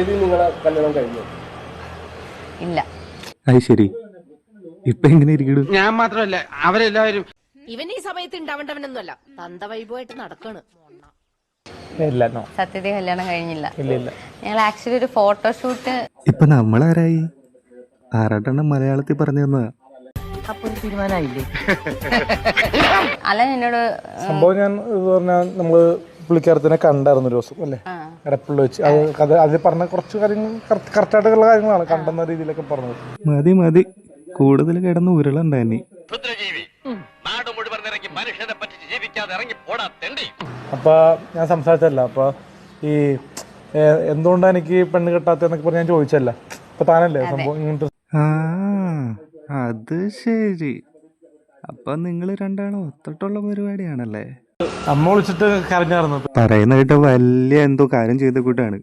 സത്യത്തിൽ നിങ്ങളെ കല്യാണം കഴിഞ്ഞു. ഇല്ല. അത് ശരി. ഇപ്പൊ എങ്ങനെ ഇരിക്കണു? ഞാൻ മാത്രമല്ല അവരെല്ലാവരും ഇവൻ ഈ സമയത്ത് ഉണ്ടാവേണ്ടവനൊന്നുമല്ല തന്ത വൈഭവമായിട്ട് നടക്കാണ്. ഇല്ല സത്യത്തിൽ കല്യാണം കഴിഞ്ഞില്ല. ഇല്ല ഇല്ല. ഞങ്ങൾ ആക്ച്വലി ഒരു ഫോട്ടോഷൂട്ട് ഇപ്പൊ നമ്മളാരായി? ആറാട്ടെണ്ണം മലയാളത്തിൽ പറഞ്ഞു തന്ന അല്ല എന്നോട് സംഭവം ഞാൻ പറഞ്ഞാൽ നമ്മൾ പുള്ളിക്കാരത്തിനെ കണ്ടായിരുന്നു ഒരു ദിവസം അല്ലേ? എടപ്പുള്ള വെച്ച്. അത് കഥ അതിൽ പറഞ്ഞ കുറച്ച് കാര്യങ്ങൾ കറക്റ്റായിട്ടുള്ള കാര്യങ്ങളാണ് കണ്ടെന്ന രീതിയിലൊക്കെ പറഞ്ഞത്. മതി മതി. കൂടുതൽ കിടന്ന് തെണ്ടി. അപ്പൊ ഞാൻ സംസാരിച്ചല്ല അപ്പൊ ഈ എന്തുകൊണ്ടാണ് എനിക്ക് പെണ്ണ് കെട്ടാത്തെന്നൊക്കെ പറഞ്ഞ് ഞാൻ ചോദിച്ചല്ല അപ്പൊ താനല്ലേ? സംഭവം ഇങ്ങനത്തെ അത് ശരി. അപ്പൊ നിങ്ങൾ രണ്ടാളും ഒത്തിട്ടുള്ള പരിപാടിയാണല്ലേ? അമ്മ വിളിച്ചിട്ട് കരഞ്ഞായിരുന്നു പറയുന്ന കേട്ട വലിയ എന്തോ കാര്യം ചെയ്ത കൂട്ടാണ്.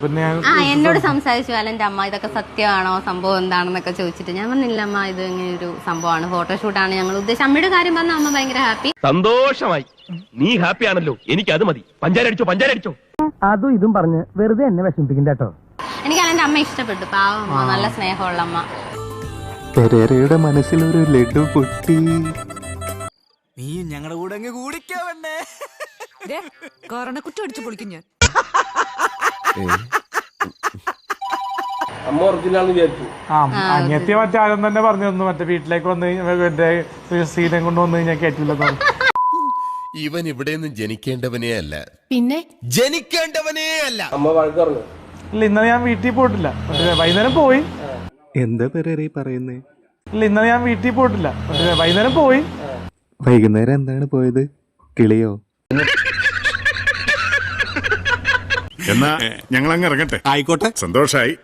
പിന്നെ ഞാൻ ആ എന്നോട് സംസാരിച്ചു. അല്ല എന്റെ അമ്മ ഇതൊക്കെ സത്യമാണോ? സംഭവം എന്താണെന്നൊക്കെ ചോദിച്ചിട്ട്. ഞാൻ പറഞ്ഞില്ല അമ്മ ഇത് ഇങ്ങനെ ഒരു സംഭവമാണ്. ഫോട്ടോഷൂട്ടാണ് ഞങ്ങൾ ഉദ്ദേശിച്ചത്. അമ്മയുടെ കാര്യം പറഞ്ഞ അമ്മ ഭയങ്കര ഹാപ്പി സന്തോഷമായി. നീ ഹാപ്പി ആണല്ലോ. എനിക്ക് അത് മതി. പഞ്ചാര അടിച്ചോ പഞ്ചാര അടിച്ചോ. അതും ഇതും പറഞ്ഞ് വെറുതെ എന്നെ വിഷമിപ്പിക്കണ്ട കേട്ടോ. എനിക്ക് എന്റെ അമ്മ ഇഷ്ടപ്പെട്ടു. പാവം നല്ല സ്നേഹമുള്ള അമ്മ. പെരേരയുടെ മനസ്സിലൊരു ലഡു പൊട്ടി. നീ ഞങ്ങളുടെ കൂടെ അങ്ങ് കൂടിക്കാവണ്ണേ കാരണക്കുറ്റം അടിച്ചു പൊളിക്കും ഞാൻ. അമ്മ ഒറിജിനൽ വിചാരിച്ചു. ആ അനിയത്തി മറ്റേ ആദ്യം തന്നെ പറഞ്ഞു തന്നു മറ്റേ വീട്ടിലേക്ക് വന്ന് കഴിഞ്ഞാൽ എന്റെ സീനെ കൊണ്ട് വന്നു കഴിഞ്ഞാൽ കേട്ടില്ലെന്ന് പറഞ്ഞു. ഇവൻ ഇവിടെ ജനിക്കേണ്ടവനേ അല്ല. പിന്നെ? ജനിക്കേണ്ടവനേ അല്ല. അമ്മ ഇല്ല ഇന്നലെ ഞാൻ വീട്ടിൽ പോയിട്ടില്ല. വൈകുന്നേരം പോയി. എന്താ പെരേറെ പറയുന്നേ? ഇല്ല ഇന്നലെ ഞാൻ വീട്ടിൽ പോയിട്ടില്ല. വൈകുന്നേരം പോയി. വൈകുന്നേരം എന്താണ് പോയത്? കിളിയോ? എന്നാ ഞങ്ങൾ അങ്ങ് ഇറങ്ങട്ടെ. ആയിക്കോട്ടെ. സന്തോഷായി.